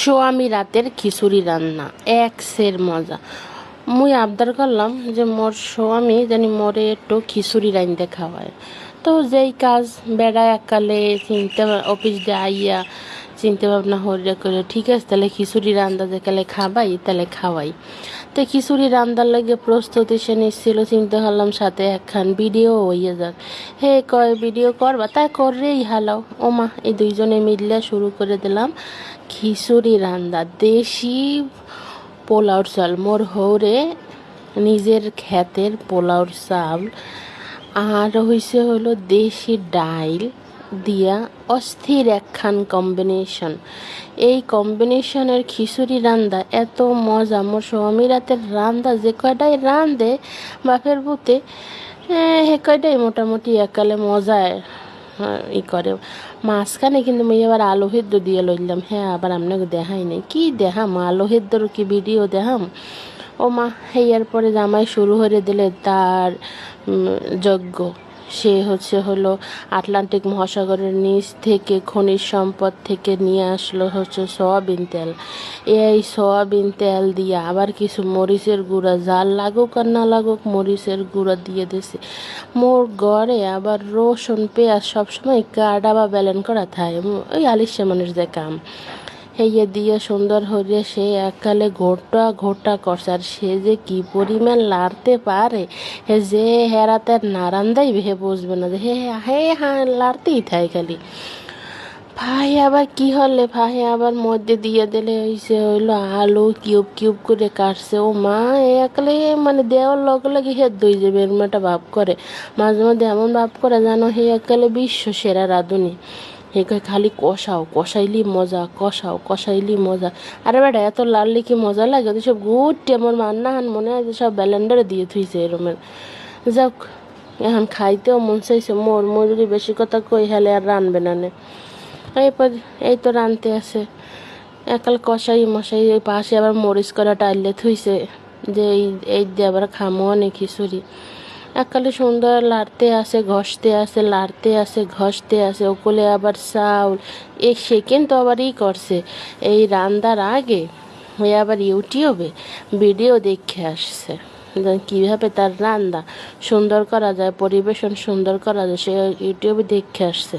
সোয়ামী রাতের খিচুড়ি রান্না, এক সের মজা। মুই আবদার করলাম যে মোর স্বামী জানি মোরে একটু খিচুড়ি রান্ধতে খাওয়ায়। তো যেই কাজ বেড়া এককালে চিন্তা অফিস দিয়ে আইয়া চিন্তা ভাবনা হরিয়া করে, ঠিক আছে, তাহলে খিচুড়ির রান্দা যে কালে খাবাই, তাহলে খাওয়াই। তো খিচুড়ি রান্দার লাগে প্রস্তুতি সে নিচ্ছিল চিন্তা করলাম, সাথে একখান ভিডিও হইয়া যাক। হে, কয় ভিডিও করবা? তাই কররেই হালাও। ওমা এই দুইজনে মিললে শুরু করে দিলাম খিচুড়ি রান্দা দেশি পোলাওর চাল, মোর হৌরে নিজের ক্ষেতের পোলাওর চাল, আর হইছে হলো দেশি ডাইল। দিয়া অস্থির একখান কম্বিনেশন এই কম্বিনেশনের খিচুড়ি রান্দা এত মজা। মোর স্বামী রাতের রান্দা যে কয়টাই রান্ধে বাপের বুতে হে কয়টাই মোটামুটি একালে মজায় ই করে। মাঝখানে কিন্তু মুই আবার আলু হেদ্দ দিয়ে লইলাম। হ্যাঁ আবার আপনাকে দেখাই নাই। কি দেখাম? আলু হেদ্দর কি ভিডিও দেখাম? ও মা হেয়ার পরে জামাই শুরু করে দিলে তার যজ্ঞ। সে হচ্ছে হলো আটলান্টিক মহাসাগরের নিচ থেকে খনিজ সম্পদ থেকে নিয়ে আসলো হচ্ছে সয়াবিন তেল। এই সয়াবিন তেল দিয়ে আবার কিছু মরিচের গুঁড়া জাল লাগুক আর না লাগুক মরিচের গুঁড়া দিয়ে দিছে। মোর গড়ে আবার রসুন, পেঁয়াজ সবসময় কাটা বা ব্যালেন করা থাকে। ওই আলিশা মানুষ যে কাম। হেয়ে দিয়ে সুন্দর হয়ে সে এককালে ঘোটা ঘোটা করছে। আর সে যে কি পরিমাণ লাড়তে পারে, হে যে হেরাতে নারান্দাই ভে বুঝবে না যে হে হে হ্যাঁ লাড়তেই থাকে খালি। ভাই, আবার কি হলে? ভাই, আবার মধ্যে দিয়ে দিলে হইছে, হইল আলু কিউব কিউব করে কাটছে। ও মা একলে মানে দেওয়ার লগে লগে হে দই যাবে এরম একটা ভাব করে। মাঝে মধ্যে এমন ভাব করে জানো, হে একলে বিশ্ব সেরা রাঁধুনি। হে কয় খালি কষাও, কষাইলি মজা, কষাও, কষাইলি মজা। আরে বেটা, এত লাললি কি মজা লাগে ওদের সব গুটি আমার মান্না হান মনে হয় সব ব্যালেন্ডারে দিয়ে থুইছে এরমের যাক, এখন খাইতেও মন চাইছে মোর মোর যদি বেশি কথা কই হেলে আর রানবে না নে। এরপর এই তো রানতে আছে। একাল কষাই মশাই এই পাশে আবার মরিচ করা টাইলে থুইছে, যে এই এই দিয়ে আবার খামো অনেক খিচুড়ি। একালে সুন্দর লাড়তে আসে, ঘষতে আসে, লাড়তে আসে, ঘষতে আসে, ওকলে আবার চাউল। এ সে কিন্তু আবারই করছে। এই রান্দার আগে হয়ে আবার ইউটিউবে ভিডিও দেখে আসছে কীভাবে তার রান্না সুন্দর করা যায়, পরিবেশন সুন্দর করা যায়, সে ইউটিউবে দেখে আসছে।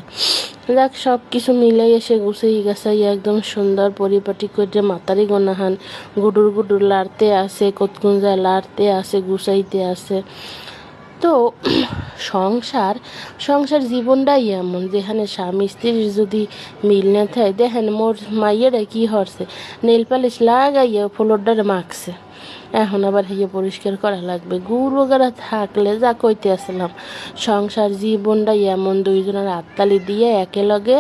যাক, সব কিছু মিলে এসে গুছিয়ে গেছাই একদম সুন্দর পরিপাটি করে মাতারি গোনাহান গুডুর গুডুর লাড়তে আসে কতকুঞ্জায় লাড়তে আসে, গুছাইতে আসে। তো সংসার সংসার জীবনটাই এমন, যেখানে স্বামী স্ত্রীর যদি মিল না থাকে, দেখেন মোর মাইয়েরা কি হরছে নেল পালিশ লাগাইয়া ফ্লোরটারে মাখছে। এখন আবার হেয়ে পরিষ্কার করা লাগবে। গুড় ওগারা থাকলে যা কইতে আসলাম, সংসার জীবনটাই এমন, দুইজনের আত্মালি দিয়ে একেলগে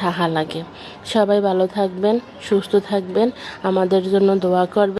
থাকা লাগে। সবাই ভালো থাকবেন, সুস্থ থাকবেন, আমাদের জন্য দোয়া করবেন।